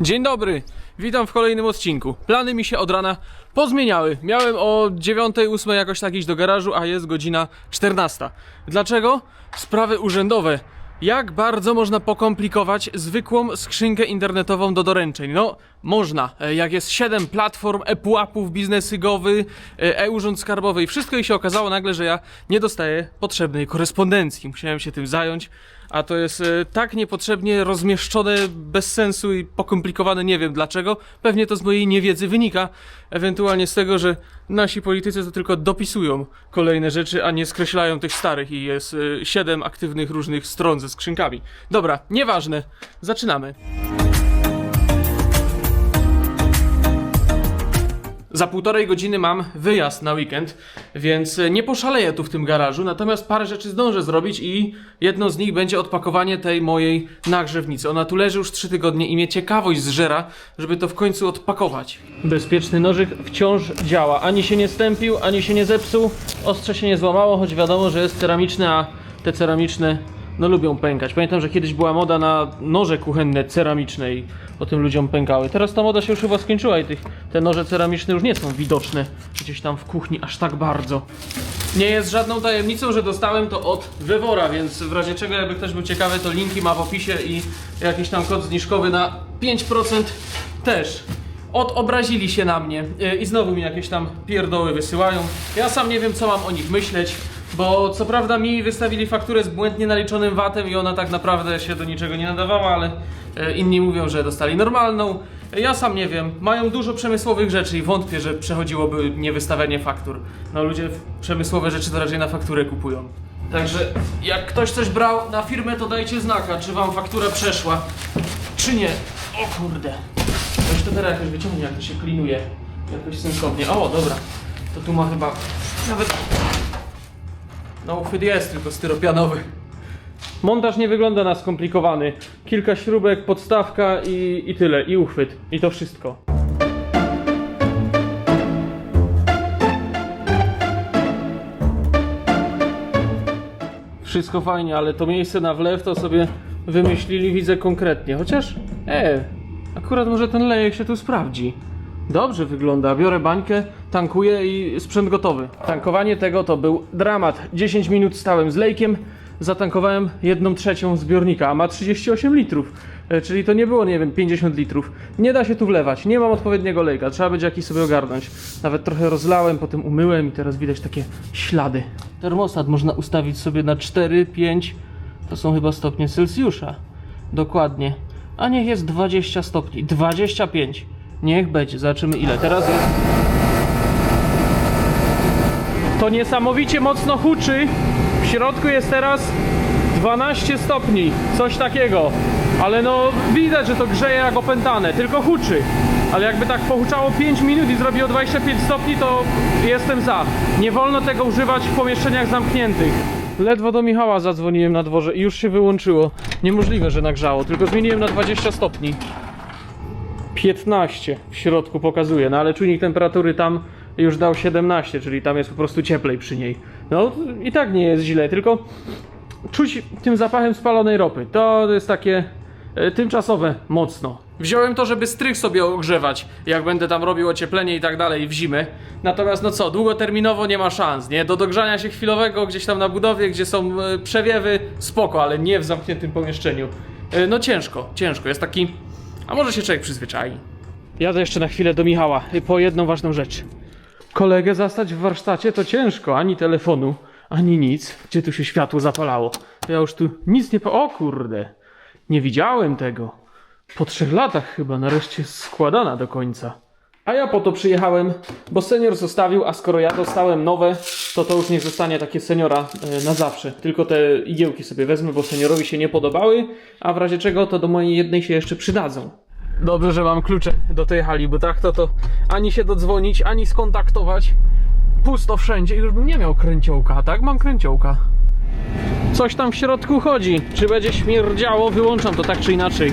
Dzień dobry, witam w kolejnym odcinku. Plany mi się od rana pozmieniały. Miałem o 9.08 jakoś tak iść do garażu, a jest godzina 14. Dlaczego? Sprawy urzędowe. Jak bardzo można pokomplikować zwykłą skrzynkę internetową do doręczeń? No, można. E, Jak jest 7 platform, e-pułapów, biznesygowy, e, e-urząd skarbowy i wszystko i się okazało nagle, że ja nie dostaję potrzebnej korespondencji. Musiałem się tym zająć, a to jest e, tak niepotrzebnie rozmieszczone, bez sensu i pokomplikowane, nie wiem dlaczego. Pewnie to z mojej niewiedzy wynika, ewentualnie z tego, że nasi politycy to tylko dopisują kolejne rzeczy, a nie skreślają tych starych i jest e, siedem aktywnych różnych stron ze skrzynkami. Dobra, nieważne. Zaczynamy. Za półtorej godziny mam wyjazd na weekend, więc e, nie poszaleję tu w tym garażu, natomiast parę rzeczy zdążę zrobić i jedno z nich będzie odpakowanie tej mojej nagrzewnicy. Ona tu leży już trzy tygodnie i mnie ciekawość zżera, żeby to w końcu odpakować. Bezpieczny nożyk wciąż działa. Ani się nie stępił, ani się nie zepsuł, ostrze się nie złamało, choć wiadomo, że jest ceramiczny, a te ceramiczne no lubią pękać. Pamiętam, że kiedyś była moda na noże kuchenne ceramiczne i o tym ludziom pękały. Teraz ta moda się już chyba skończyła i tych, te noże ceramiczne już nie są widoczne gdzieś tam w kuchni aż tak bardzo. Nie jest żadną tajemnicą, że dostałem to od Wywora, więc w razie czego jakby ktoś był ciekawy, to linki ma w opisie i jakiś tam kod zniżkowy na 5% też. Odobrazili się na mnie yy, i znowu mi jakieś tam pierdoły wysyłają. Ja sam nie wiem, co mam o nich myśleć, bo co prawda mi wystawili fakturę z błędnie naliczonym VAT-em i ona tak naprawdę się do niczego nie nadawała, ale yy, inni mówią, że dostali normalną. Ja sam nie wiem, mają dużo przemysłowych rzeczy i wątpię, że przechodziłoby niewystawianie faktur. No ludzie przemysłowe rzeczy to raczej na fakturę kupują. Także jak ktoś coś brał na firmę, to dajcie znaka, czy wam faktura przeszła, czy nie. O kurde. Ktoś to teraz jakoś wyciągnie, jak to się klinuje. Jakoś sensownie. O, dobra. To tu ma chyba nawet... No uchwyt jest, tylko styropianowy. Montaż nie wygląda na skomplikowany. Kilka śrubek, podstawka i, i tyle. I uchwyt. I to wszystko. Wszystko fajnie, ale to miejsce na wlew to sobie wymyślili, widzę konkretnie. Chociaż, e, akurat może ten lejek się tu sprawdzi. Dobrze wygląda. Biorę bańkę, tankuję i sprzęt gotowy. Tankowanie tego to był dramat. 10 minut stałem z lejkiem, zatankowałem jedną trzecią zbiornika, a ma 38 litrów. E, Czyli to nie było, nie wiem, 50 litrów. Nie da się tu wlewać, nie mam odpowiedniego lejka, trzeba będzie jakiś sobie ogarnąć. Nawet trochę rozlałem, potem umyłem i teraz widać takie ślady. Termostat można ustawić sobie na 4, 5, to są chyba stopnie Celsjusza. Dokładnie. A niech jest 20 stopni, 25. Niech będzie, zobaczymy ile. Teraz jest. To niesamowicie mocno huczy. W środku jest teraz 12 stopni, coś takiego. Ale no widać, że to grzeje jak opętane, tylko huczy. Ale jakby tak pohuczało 5 minut i zrobiło 25 stopni, to jestem za. Nie wolno tego używać w pomieszczeniach zamkniętych. Ledwo do Michała zadzwoniłem na dworze i już się wyłączyło. Niemożliwe, że nagrzało, tylko zmieniłem na 20 stopni. 15 w środku pokazuje, no ale czujnik temperatury tam już dał 17, czyli tam jest po prostu cieplej przy niej. No i tak nie jest źle, tylko czuć tym zapachem spalonej ropy. To jest takie e, tymczasowe mocno. Wziąłem to, żeby strych sobie ogrzewać, jak będę tam robił ocieplenie i tak dalej w zimę. Natomiast no co, długoterminowo nie ma szans, nie? Do dogrzania się chwilowego gdzieś tam na budowie, gdzie są e, przewiewy, spoko, ale nie w zamkniętym pomieszczeniu. E, No ciężko, ciężko. Jest taki... A może się człowiek przyzwyczai. Jadę jeszcze na chwilę do Michała y, po jedną ważną rzecz. Kolegę zastać w warsztacie to ciężko, ani telefonu, ani nic. Gdzie tu się światło zapalało? Ja już tu nic nie... Po... O kurde, nie widziałem tego. Po trzech latach chyba nareszcie składana do końca. A ja po to przyjechałem, bo senior zostawił, a skoro ja dostałem nowe, to to już niech zostanie takie seniora e, na zawsze. Tylko te igiełki sobie wezmę, bo seniorowi się nie podobały, a w razie czego to do mojej jednej się jeszcze przydadzą. Dobrze, że mam klucze do tej hali, bo tak to to ani się dodzwonić, ani skontaktować. Pusto wszędzie, już bym nie miał kręciołka, tak mam kręciołka. Coś tam w środku chodzi. Czy będzie śmierdziało? Wyłączam to tak czy inaczej.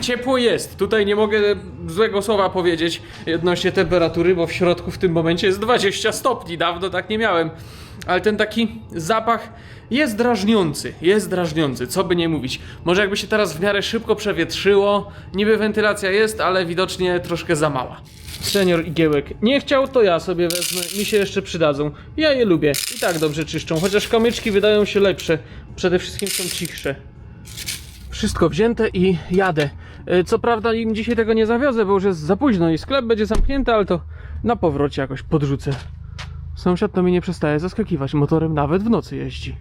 Ciepło jest. Tutaj nie mogę złego słowa powiedzieć odnośnie temperatury, bo w środku w tym momencie jest 20 stopni. Dawno tak nie miałem. ale ten taki zapach jest drażniący, jest drażniący, co by nie mówić. Może jakby się teraz w miarę szybko przewietrzyło, niby wentylacja jest, ale widocznie troszkę za mała. Senior igiełek nie chciał, to ja sobie wezmę, mi się jeszcze przydadzą. Ja je lubię, i tak dobrze czyszczą, chociaż kamyczki wydają się lepsze, przede wszystkim są cichsze. Wszystko wzięte i jadę. E, Co prawda im dzisiaj tego nie zawiozę, bo już jest za późno i sklep będzie zamknięty, ale to na powrocie jakoś podrzucę. Sąsiad to mi nie przestaje zaskakiwać, motorem nawet w nocy jeździ.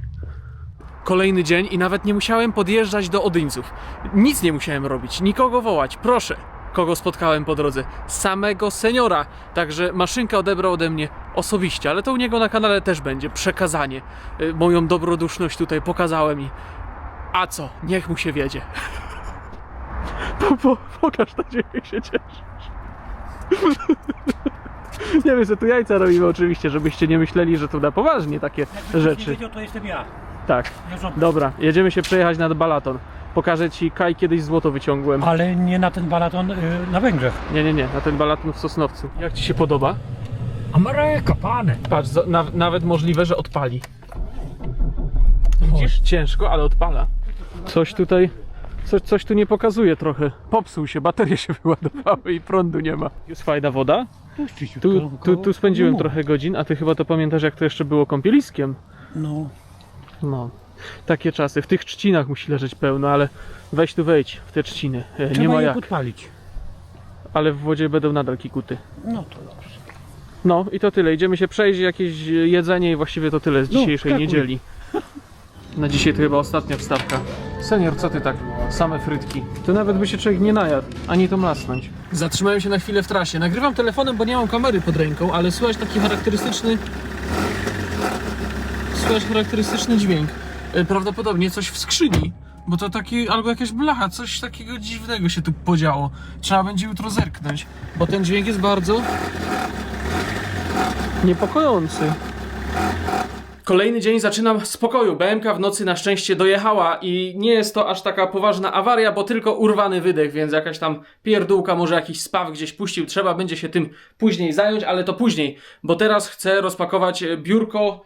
Kolejny dzień i nawet nie musiałem podjeżdżać do Odyńców. Nic nie musiałem robić, nikogo wołać, proszę. Kogo spotkałem po drodze? Samego seniora. Także maszynkę odebrał ode mnie osobiście, ale to u niego na kanale też będzie przekazanie. Y, Moją dobroduszność tutaj pokazałem i a co? Niech mu się wiedzie. Po, po, pokaż na się cieszysz. Nie wiem, że tu jajca robimy oczywiście, żebyście nie myśleli, że tu na poważnie takie Nie rzeczy. wiedział, to jestem ja. Tak. Dobra, jedziemy się przejechać nad Balaton. Pokażę ci, Kaj, kiedyś złoto wyciągłem. Ale nie na ten balaton y, na Węgrzech. Nie, nie, nie, na ten Balaton w Sosnowcu. Jak ci się podoba? Ameryka, panie. Patrz, za- na, nawet możliwe, że odpali. Widzisz? Ciężko, ale odpala. Coś tutaj, coś, coś tu nie pokazuje trochę. Popsuł się, baterie się wyładowały i prądu nie ma. Jest fajna woda. Tu, tu, tu spędziłem trochę godzin, a ty chyba to pamiętasz, jak to jeszcze było kąpieliskiem. No, No, takie czasy. W tych trzcinach musi leżeć pełno, ale weź tu wejdź w te trzciny. E, Nie ma je jak. podpalić. Ale w wodzie będą nadal kikuty. No to dobrze. No i to tyle. Idziemy się przejść, jakieś jedzenie i właściwie to tyle z No, dzisiejszej skakuj. niedzieli. Na dzisiaj to chyba ostatnia wstawka. Senior, co ty tak? Same frytki. To nawet by się człowiek nie najadł, ani to mlasnąć. Zatrzymałem się na chwilę w trasie. Nagrywam telefonem, bo nie mam kamery pod ręką, ale słychać taki charakterystyczny... Słychać charakterystyczny dźwięk. E, Prawdopodobnie coś w skrzyni. Bo to taki, albo jakaś blacha, coś takiego dziwnego się tu podziało. Trzeba będzie jutro zerknąć, bo ten dźwięk jest bardzo niepokojący. Kolejny dzień zaczynam z spokoju. BMK w nocy na szczęście dojechała i nie jest to aż taka poważna awaria, bo tylko urwany wydech, więc jakaś tam pierdółka, może jakiś spaw gdzieś puścił. Trzeba będzie się tym później zająć, ale to później, bo teraz chcę rozpakować biurko.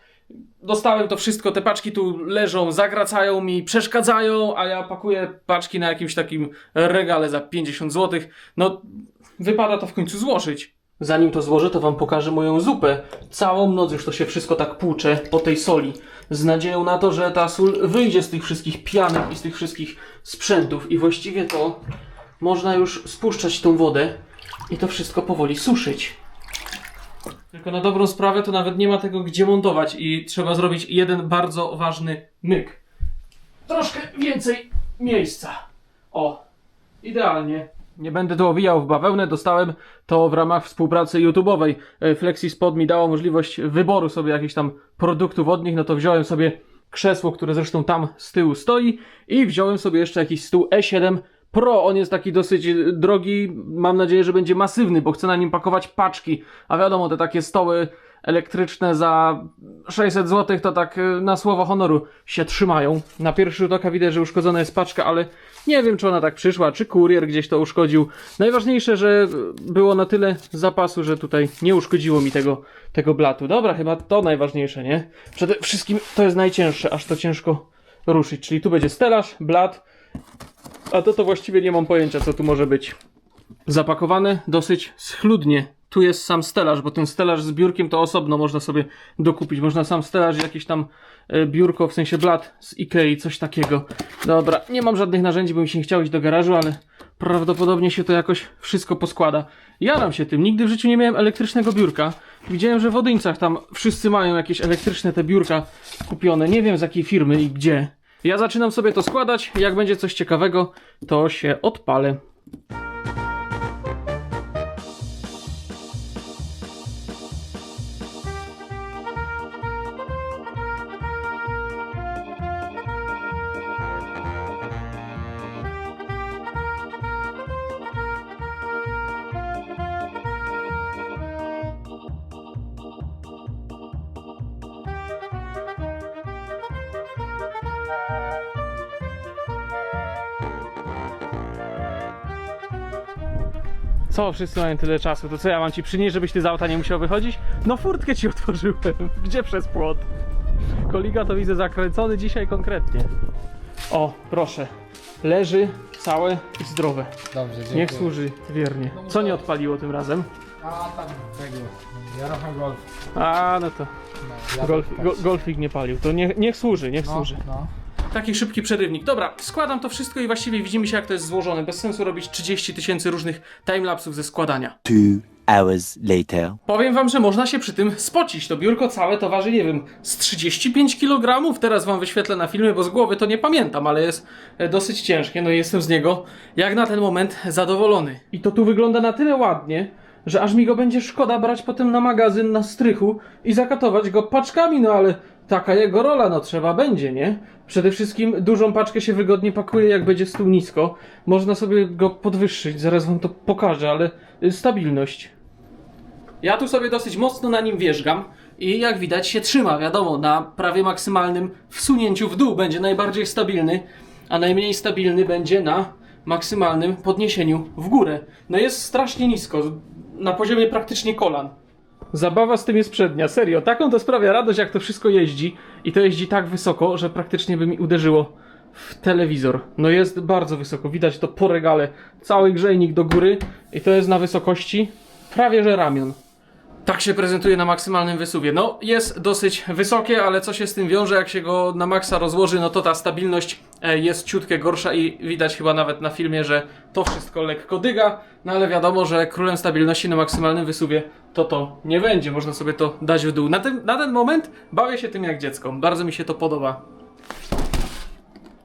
Dostałem to wszystko, te paczki tu leżą, zagracają mi, przeszkadzają, a ja pakuję paczki na jakimś takim regale za 50 zł. No, wypada to w końcu złożyć. Zanim to złożę, to wam pokażę moją zupę. Całą noc już to się wszystko tak płucze po tej soli. Z nadzieją na to, że ta sól wyjdzie z tych wszystkich pianek i z tych wszystkich sprzętów. I właściwie to można już spuszczać tą wodę i to wszystko powoli suszyć. Tylko na dobrą sprawę to nawet nie ma tego gdzie montować i trzeba zrobić jeden bardzo ważny myk. Troszkę więcej miejsca. O, idealnie. Nie będę to owijał w bawełnę, dostałem to w ramach współpracy YouTube'owej. E, FlexiSpot mi dało możliwość wyboru sobie jakichś tam produktów od nich, no to wziąłem sobie krzesło, które zresztą tam z tyłu stoi i wziąłem sobie jeszcze jakiś stół E7 Pro. On jest taki dosyć e, drogi, mam nadzieję, że będzie masywny, bo chcę na nim pakować paczki, a wiadomo, te takie stoły elektryczne za 600 zł to tak e, na słowo honoru się trzymają. Na pierwszy rzut oka widać, że uszkodzona jest paczka, ale nie wiem, czy ona tak przyszła, czy kurier gdzieś to uszkodził. Najważniejsze, że było na tyle zapasu, że tutaj nie uszkodziło mi tego, tego blatu. Dobra, chyba to najważniejsze, nie? Przede wszystkim to jest najcięższe, aż to ciężko ruszyć. Czyli tu będzie stelaż, blat, a to to właściwie nie mam pojęcia, co tu może być. Zapakowane dosyć schludnie. Tu jest sam stelaż, bo ten stelaż z biurkiem to osobno można sobie dokupić. Można sam stelaż jakieś tam e, biurko, w sensie blat z Ikei, coś takiego. Dobra, nie mam żadnych narzędzi, bo mi się nie chciało iść do garażu, ale prawdopodobnie się to jakoś wszystko poskłada. Jaram się tym, nigdy w życiu nie miałem elektrycznego biurka. Widziałem, że w Odyńcach tam wszyscy mają jakieś elektryczne te biurka kupione. Nie wiem z jakiej firmy i gdzie. Ja zaczynam sobie to składać. Jak będzie coś ciekawego, to się odpalę. Co, wszyscy mają tyle czasu, to co ja mam ci przynieść, żebyś ty z auta nie musiał wychodzić? No furtkę ci otworzyłem. Gdzie przez płot? Koliga to widzę zakręcony dzisiaj konkretnie. O, proszę. Leży całe i zdrowe. Dobrze, dziękuję. Niech służy wiernie. Co nie odpaliło tym razem? A tam tego, Jarosław Golf. A, no to No, golf, go, golfik nie palił. To niech, niech służy, niech no, służy. no. Taki szybki przerywnik. Dobra, składam to wszystko i właściwie widzimy się jak to jest złożone. Bez sensu robić 30 tysięcy różnych timelapsów ze składania. Two hours later. Powiem wam, że można się przy tym spocić. To biurko całe to waży, nie wiem, z 35 kg. Teraz wam wyświetlę na filmie, bo z głowy to nie pamiętam, ale jest e, dosyć ciężkie. No i jestem z niego, jak na ten moment, zadowolony. I to tu wygląda na tyle ładnie, że aż mi go będzie szkoda brać potem na magazyn na strychu i zakatować go paczkami, no ale taka jego rola, no trzeba będzie, nie? Przede wszystkim dużą paczkę się wygodnie pakuje, jak będzie stół nisko. Można sobie go podwyższyć, zaraz wam to pokażę, ale y, stabilność. Ja tu sobie dosyć mocno na nim wierzgam i jak widać się trzyma, wiadomo, na prawie maksymalnym wsunięciu w dół będzie najbardziej stabilny, a najmniej stabilny będzie na maksymalnym podniesieniu w górę. No jest strasznie nisko, na poziomie praktycznie kolan. Zabawa z tym jest przednia, serio. Taką to sprawia radość, jak to wszystko jeździ. I to jeździ tak wysoko, że praktycznie by mi uderzyło w telewizor. No jest bardzo wysoko, widać to po regale. Cały grzejnik do góry i to jest na wysokości prawie że ramion. Tak się prezentuje na maksymalnym wysuwie. No, jest dosyć wysokie, ale co się z tym wiąże, jak się go na maksa rozłoży, no to ta stabilność e, jest ciutkę gorsza i widać chyba nawet na filmie, że to wszystko lekko dyga, no ale wiadomo, że królem stabilności na maksymalnym wysuwie to to nie będzie. Można sobie to dać w dół. Na ten, na ten moment bawię się tym jak dziecko. Bardzo mi się to podoba.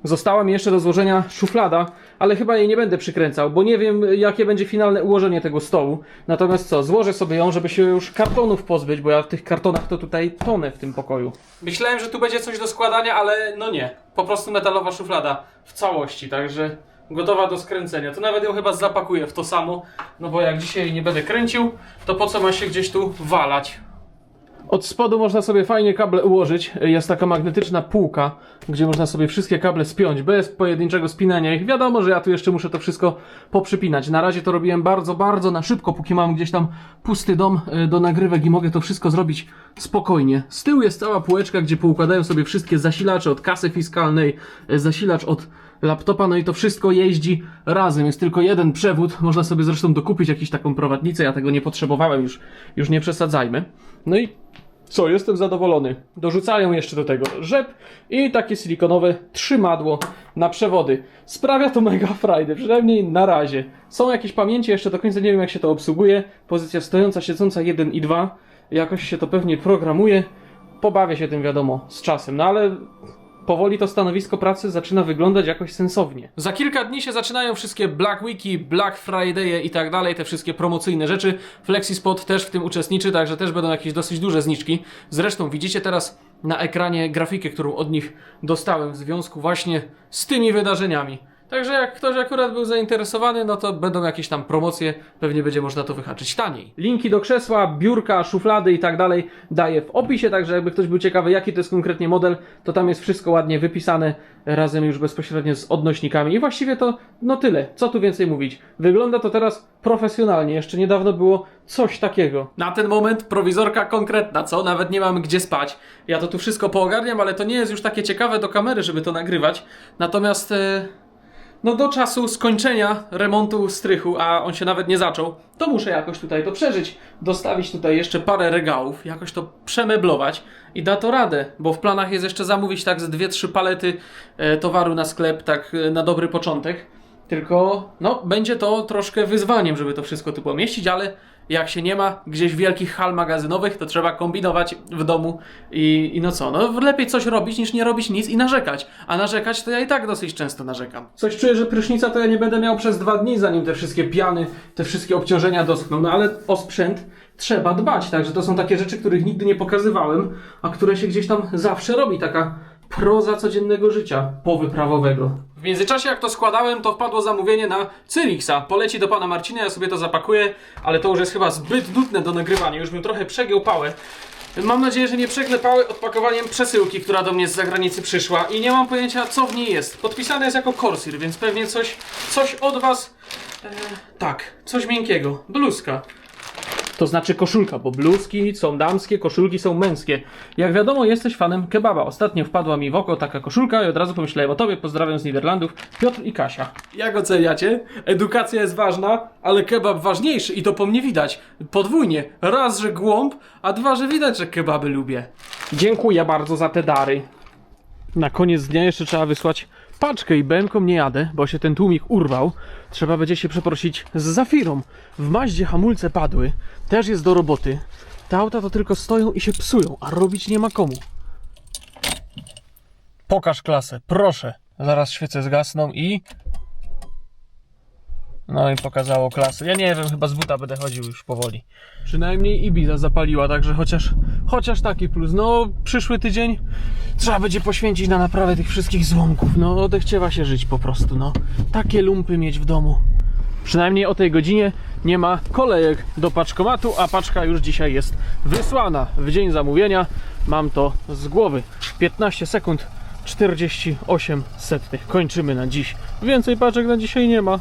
Została mi jeszcze do złożenia szuflada, ale chyba jej nie będę przykręcał, bo nie wiem jakie będzie finalne ułożenie tego stołu. Natomiast co, złożę sobie ją, żeby się już kartonów pozbyć, bo ja w tych kartonach to tutaj tonę w tym pokoju. Myślałem, że tu będzie coś do składania, ale no nie. Po prostu metalowa szuflada w całości, także gotowa do skręcenia. To nawet ją chyba zapakuję w to samo, no bo jak dzisiaj nie będę kręcił, to po co ma się gdzieś tu walać? Od spodu można sobie fajnie kable ułożyć. Jest taka magnetyczna półka, gdzie można sobie wszystkie kable spiąć bez pojedynczego spinania ich. Wiadomo, że ja tu jeszcze muszę to wszystko poprzypinać. Na razie to robiłem bardzo, bardzo na szybko, póki mam gdzieś tam pusty dom e, do nagrywek i mogę to wszystko zrobić spokojnie. Z tyłu jest cała półeczka, gdzie poukładają sobie wszystkie zasilacze od kasy fiskalnej, e, zasilacz od laptopa, no i to wszystko jeździ razem. Jest tylko jeden przewód. Można sobie zresztą dokupić jakąś taką prowadnicę. Ja tego nie potrzebowałem, już, już nie przesadzajmy. No i co, jestem zadowolony. Dorzucają jeszcze do tego rzep i takie silikonowe trzymadło na przewody. Sprawia to mega frajdę, przynajmniej na razie. Są jakieś pamięci, jeszcze do końca nie wiem jak się to obsługuje. Pozycja stojąca, siedząca 1 i 2. Jakoś się to pewnie programuje. Pobawię się tym wiadomo z czasem, no ale powoli to stanowisko pracy zaczyna wyglądać jakoś sensownie. Za kilka dni się zaczynają wszystkie Black Weeki, Black Friday i tak dalej, te wszystkie promocyjne rzeczy. FlexiSpot też w tym uczestniczy, także też będą jakieś dosyć duże zniczki. Zresztą widzicie teraz na ekranie grafikę, którą od nich dostałem w związku właśnie z tymi wydarzeniami. Także jak ktoś akurat był zainteresowany, no to będą jakieś tam promocje, pewnie będzie można to wyhaczyć taniej. Linki do krzesła, biurka, szuflady i tak dalej daję w opisie, także jakby ktoś był ciekawy jaki to jest konkretnie model, to tam jest wszystko ładnie wypisane razem już bezpośrednio z odnośnikami. I właściwie to no tyle, co tu więcej mówić. Wygląda to teraz profesjonalnie, jeszcze niedawno było coś takiego. Na ten moment prowizorka konkretna, co? Nawet nie mam gdzie spać. Ja to tu wszystko poogarniam, ale to nie jest już takie ciekawe do kamery, żeby to nagrywać. Natomiast... E no do czasu skończenia remontu strychu, a on się nawet nie zaczął, to muszę jakoś tutaj to przeżyć. Dostawić tutaj jeszcze parę regałów, jakoś to przemeblować i da to radę, bo w planach jest jeszcze zamówić tak z 2-3 palety e, towaru na sklep, tak e, na dobry początek. Tylko, no, będzie to troszkę wyzwaniem, żeby to wszystko tu pomieścić, ale jak się nie ma gdzieś wielkich hal magazynowych, to trzeba kombinować w domu i, i no co, no lepiej coś robić niż nie robić nic i narzekać. A narzekać to ja i tak dosyć często narzekam. Coś czuję, że prysznica to ja nie będę miał przez dwa dni, zanim te wszystkie piany, te wszystkie obciążenia doschną, no ale o sprzęt trzeba dbać, także to są takie rzeczy, których nigdy nie pokazywałem, a które się gdzieś tam zawsze robi, taka proza codziennego życia powyprawowego. Międzyczasie jak to składałem, to wpadło zamówienie na Cyrixa. Poleci do pana Marcina, ja sobie to zapakuję, ale to już jest chyba zbyt nudne do nagrywania, już bym trochę przegiął pałę. Mam nadzieję, że nie przegnę pały odpakowaniem przesyłki, która do mnie z zagranicy przyszła i nie mam pojęcia co w niej jest. Podpisane jest jako Corsair, więc pewnie coś, coś od was... E, tak, coś miękkiego. Bluzka. To znaczy koszulka, bo bluzki są damskie, koszulki są męskie. Jak wiadomo, jesteś fanem kebaba. Ostatnio wpadła mi w oko taka koszulka i od razu pomyślałem o tobie. Pozdrawiam z Niderlandów. Piotr i Kasia. Jak oceniacie? Edukacja jest ważna, ale kebab ważniejszy i to po mnie widać. Podwójnie. Raz, że głąb, a dwa, że widać, że kebaby lubię. Dziękuję bardzo za te dary. Na koniec dnia jeszcze trzeba wysłać paczkę i BMką nie jadę, bo się ten tłumik urwał. Trzeba będzie się przeprosić z Zafirą. W Maździe hamulce padły, też jest do roboty. Te auta to tylko stoją i się psują, a robić nie ma komu. Pokaż klasę, proszę. Zaraz świece zgasną i... No i pokazało klasę. Ja nie wiem, chyba z buta będę chodził już powoli. Przynajmniej Ibiza zapaliła, także chociaż, chociaż taki plus. No, przyszły tydzień trzeba będzie poświęcić na naprawę tych wszystkich złomków. No, odechciewa się żyć po prostu, no. Takie lumpy mieć w domu. Przynajmniej o tej godzinie nie ma kolejek do paczkomatu, a paczka już dzisiaj jest wysłana. W dzień zamówienia mam to z głowy. 15 sekund, 48 setnych. Kończymy na dziś. Więcej paczek na dzisiaj nie ma.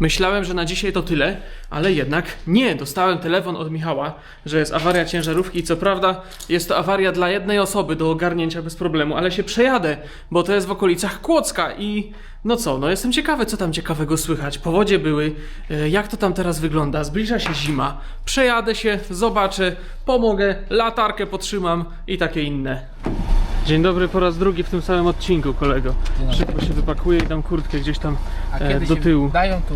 Myślałem, że na dzisiaj to tyle, ale jednak nie. Dostałem telefon od Michała, że jest awaria ciężarówki. Co prawda jest to awaria dla jednej osoby do ogarnięcia bez problemu, ale się przejadę, bo to jest w okolicach Kłodzka i no co, no jestem ciekawy, co tam ciekawego słychać. Powodzie były, e, jak to tam teraz wygląda, zbliża się zima. Przejadę się, zobaczę, pomogę, latarkę potrzymam i takie inne. Dzień dobry po raz drugi w tym samym odcinku, kolego. Szybko się wypakuję i dam kurtkę gdzieś tam e, do tyłu. Dają tu.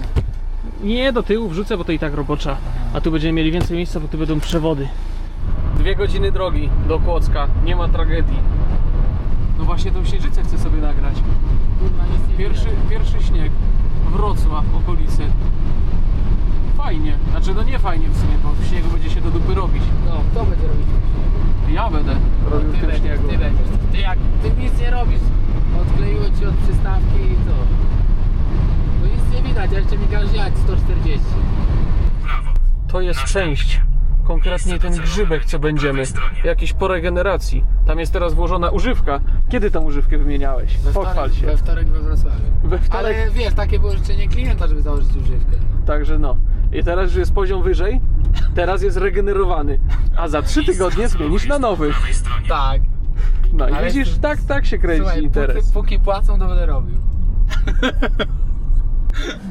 Nie, do tyłu wrzucę, bo to i tak robocza. A tu będziemy mieli więcej miejsca, bo tu będą przewody. Dwie godziny drogi do Kłodzka, nie ma tragedii. No właśnie tą księżycę chcę sobie nagrać. Pierwszy, pierwszy śnieg. Wrocław, okolice. Fajnie. Znaczy no nie fajnie w sumie, bo w śniegu będzie się do dupy robić. No, kto będzie robić? Ja będę robił w Ty tym będziesz, śniegu. ty będziesz. Ty jak, ty nic nie robisz. Odkleiło ci od przystawki i co? No nic nie widać, a jeszcze mi jechać 140. To jest część. Konkretnie ten grzybek, co będziemy. Jakiś po regeneracji. Tam jest teraz włożona używka. Kiedy tą używkę wymieniałeś? Pochwal wtorek, się. We wtorek we Wrocławiu. We wtorek. Ale wiesz, takie było życzenie klienta, żeby założyć używkę. No. Także no. I teraz już jest poziom wyżej. Teraz jest regenerowany. A za trzy tygodnie zmienisz na nowy. Tak. No i Ale widzisz, tak, tak się kręci Słuchaj, interes. póki, póki płacą, to będę robił.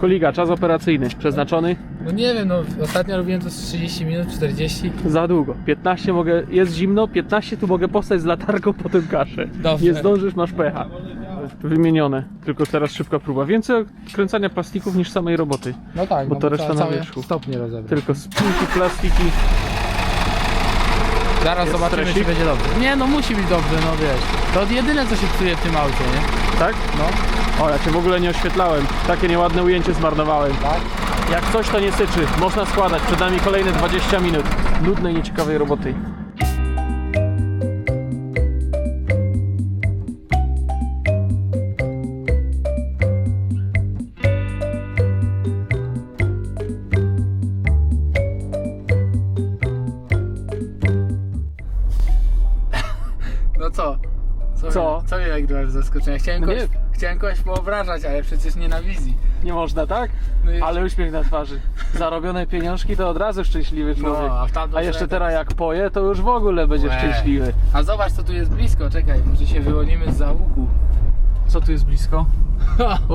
Koliga, czas operacyjny przeznaczony No nie wiem, no ostatnio robiłem to z 30 minut, 40. za długo. 15 mogę, jest zimno, 15 tu mogę postać z latarką, potem kaszę. Dobrze. Nie zdążysz, masz pecha. Wymienione, tylko teraz szybka próba. Więcej kręcania plastików niż samej roboty. No tak, Bo no to reszta trzeba na wierzchu. stopnie rozebrać. Tylko spinki, plastiki. Zaraz Jest zobaczymy, stresik? czy będzie dobrze. Nie, no musi być dobrze, no wiesz. To jedyne, co się psuje w tym aucie, nie? Tak? No. O, ja cię w ogóle nie oświetlałem. Takie nieładne ujęcie zmarnowałem. Tak? Jak coś to nie syczy, można składać. Przed nami kolejne 20 minut nudnej, nieciekawej roboty. Zaskoczenia? Chciałem No kogoś, nie. chciałem kogoś poobrażać, ale przecież nie na wizji. Nie można, tak? No i- Ale uśmiech na twarzy. Zarobione pieniążki to od razu szczęśliwy człowiek. No, a w tamtą A jeszcze stronę teraz jak poje, to już w ogóle będzie Łe. szczęśliwy. A zobacz, co tu jest blisko, czekaj, może się wyłonimy z załuku. Co tu jest blisko?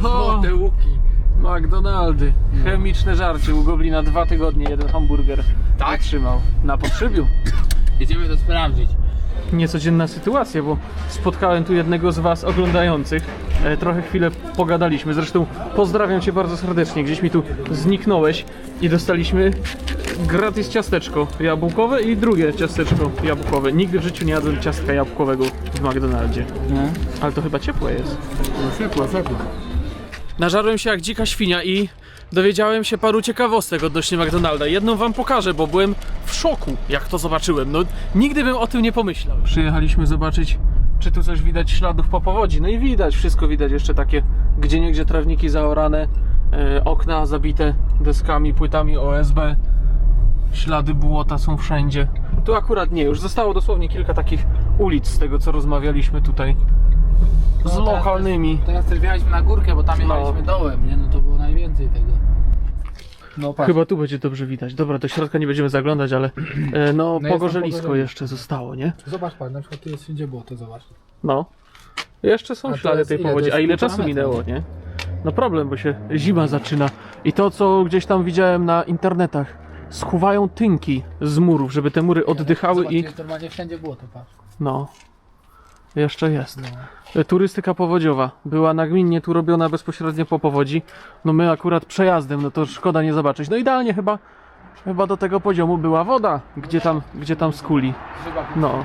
Złote łuki. McDonaldy. Chemiczne żarcie u Goblina dwa tygodnie jeden hamburger Tak? trzymał. Na podszybiu. Jedziemy to sprawdzić. Niecodzienna sytuacja, bo spotkałem tu jednego z Was oglądających. E, trochę chwilę pogadaliśmy. Zresztą pozdrawiam Cię bardzo serdecznie. Gdzieś mi tu zniknąłeś i dostaliśmy gratis ciasteczko jabłkowe i drugie ciasteczko jabłkowe. Nigdy w życiu nie jadłem ciastka jabłkowego w McDonaldzie. No, Ale to chyba ciepłe jest. no ciepło, ciepło. Nażarłem się jak dzika świnia i dowiedziałem się paru ciekawostek odnośnie McDonalda. Jedną wam pokażę, bo byłem w szoku, jak to zobaczyłem. No, nigdy bym o tym nie pomyślał. Przyjechaliśmy zobaczyć, czy tu coś widać śladów po powodzi. No i widać, wszystko widać. Jeszcze takie gdzie niegdzie trawniki zaorane, e, okna zabite deskami, płytami OSB. Ślady błota są wszędzie. Tu akurat nie, już zostało dosłownie kilka takich ulic z tego, co rozmawialiśmy tutaj z No, teraz- lokalnymi. Teraz też wjechaliśmy na górkę, bo tam No. jechaliśmy dołem, nie? No to było najwięcej tego. No patrz. Chyba tu będzie dobrze widać. Dobra, do środka nie będziemy zaglądać, ale e, no, tam pogorzelisko pogorzelisko. jeszcze zostało, nie? Zobacz pan, na przykład tu jest wszędzie błoto, zobacz. No. Jeszcze są A ślady tej ile? To powodzi. jest A ile półtora czasu metra, minęło, nie? No problem, bo się zima zaczyna. I to, co gdzieś tam widziałem na internetach, skuwają tynki z murów, żeby te mury oddychały Zobacz, i... jest normalnie wszędzie błoto, patrz. No. Jeszcze jest. No. Turystyka powodziowa była nagminnie tu robiona bezpośrednio po powodzi. No my akurat przejazdem, no to szkoda nie zobaczyć. No idealnie chyba, chyba do tego poziomu była woda, gdzie tam, gdzie tam skuli. No.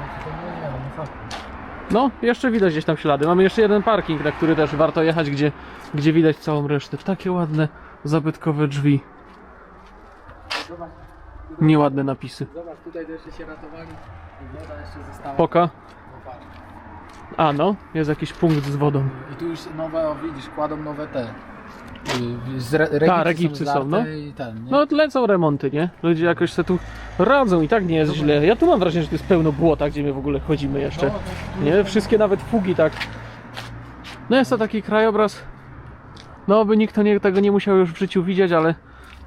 No jeszcze widać gdzieś tam ślady. Mamy jeszcze jeden parking, na który też warto jechać, gdzie, gdzie widać całą resztę. Takie ładne, zabytkowe drzwi. Nieładne napisy. zobacz, tutaj też się ratowali. Woda jeszcze została. Poka. A no, jest jakiś punkt z wodą. I tu już nowe, o widzisz, kładą nowe te. y, Z re, regipsy Tak, regipsy są, zlarte no. I ten, nie? No lecą remonty, nie? Ludzie jakoś se tu radzą i tak nie jest źle. Ja tu mam wrażenie, że to jest pełno błota, gdzie my w ogóle chodzimy jeszcze. Nie, wszystkie nawet fugi tak. No jest to taki krajobraz. No by nikt to nie, tego nie musiał już w życiu widzieć, ale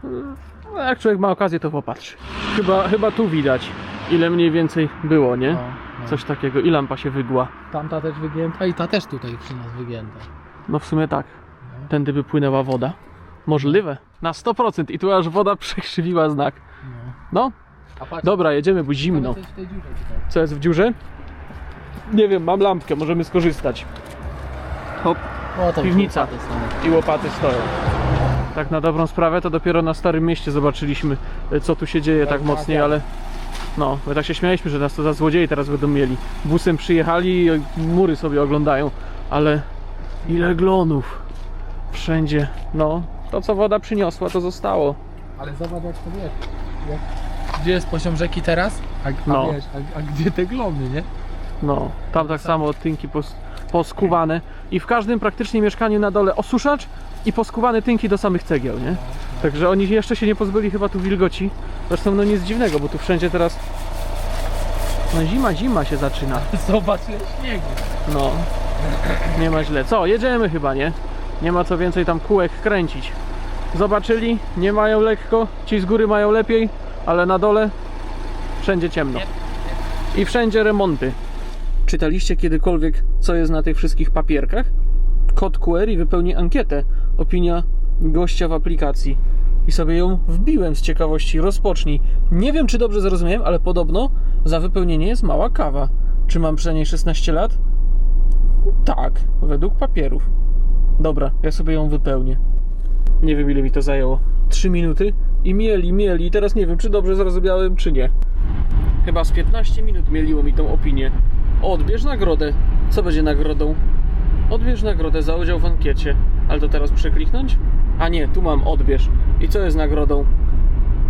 mm, no, jak człowiek ma okazję, to popatrzy. Chyba, chyba tu widać, ile mniej więcej było, nie? no. Coś takiego. I lampa się wygła. Tamta też wygięta i ta też tutaj przy nas wygięta. No w sumie tak. Tędy by płynęła woda. Możliwe. Na 100%. I tu aż woda przekrzywiła znak. No. No, A patrz, dobra, jedziemy, bo zimno. Coś w tej dziurze tutaj. Co jest w dziurze? Nie wiem, mam lampkę, możemy skorzystać. Hop. O, Piwnica. są. i łopaty stoją. Tak na dobrą sprawę to dopiero na Starym Mieście zobaczyliśmy e, co tu się dzieje tak Tak, mocniej, tak. ale no, my tak się śmialiśmy, że nas to za złodziei teraz będą mieli. Busem przyjechali i mury sobie oglądają, ale ile glonów wszędzie, no, to co woda przyniosła to zostało. Ale zobacz jak to wiesz. Jak... Gdzie jest poziom rzeki teraz? A, a, No. wiesz, a, a gdzie te glony, nie? No, tam tak samo tynki pos, poskuwane i w każdym praktycznie mieszkaniu na dole osuszacz i poskuwane tynki do samych cegieł, nie? Także oni jeszcze się nie pozbyli chyba tu wilgoci. Zresztą no nic dziwnego, bo tu wszędzie teraz no zima, zima się zaczyna. Zobacz ile śniegu. No, nie ma źle. Co, jedziemy chyba, nie? Nie ma co więcej tam kółek kręcić. Zobaczyli, nie mają lekko, ci z góry mają lepiej, ale na dole wszędzie ciemno. I wszędzie remonty. Czytaliście kiedykolwiek, co jest na tych wszystkich papierkach? Kod QR i wypełni ankietę. Opinia gościa w aplikacji. I sobie ją wbiłem z ciekawości. Rozpocznij. Nie wiem, czy dobrze zrozumiałem, ale podobno za wypełnienie jest mała kawa. Czy mam przynajmniej 16 lat? Tak, według papierów. Dobra, ja sobie ją wypełnię. Nie wiem, ile mi to zajęło. 3 minuty i mieli, mieli. Teraz nie wiem, czy dobrze zrozumiałem, czy nie. Chyba z 15 minut mieliło mi tą opinię. Odbierz nagrodę. Co będzie nagrodą? Odbierz nagrodę za udział w ankiecie. Ale to teraz przekliknąć? A nie, tu mam odbierz. I co jest nagrodą?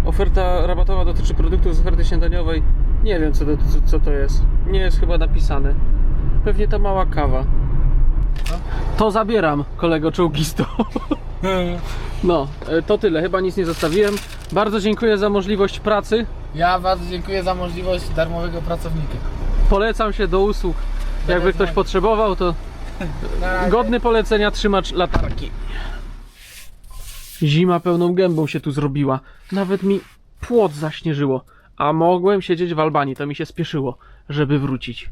Oferta rabatowa dotyczy produktów z oferty śniadaniowej. Nie wiem, co co to jest. Nie jest chyba napisane. Pewnie ta mała kawa. To zabieram, kolego czołgisto. No, e, to tyle. Chyba nic nie zostawiłem. Bardzo dziękuję za możliwość pracy. Ja bardzo dziękuję za możliwość darmowego pracownika. Polecam się do usług. Jakby ktoś potrzebował, to godny polecenia trzymacz latarki. Zima pełną gębą się tu zrobiła. Nawet mi płot zaśnieżyło. A mogłem siedzieć w Albanii, to mi się spieszyło, żeby wrócić.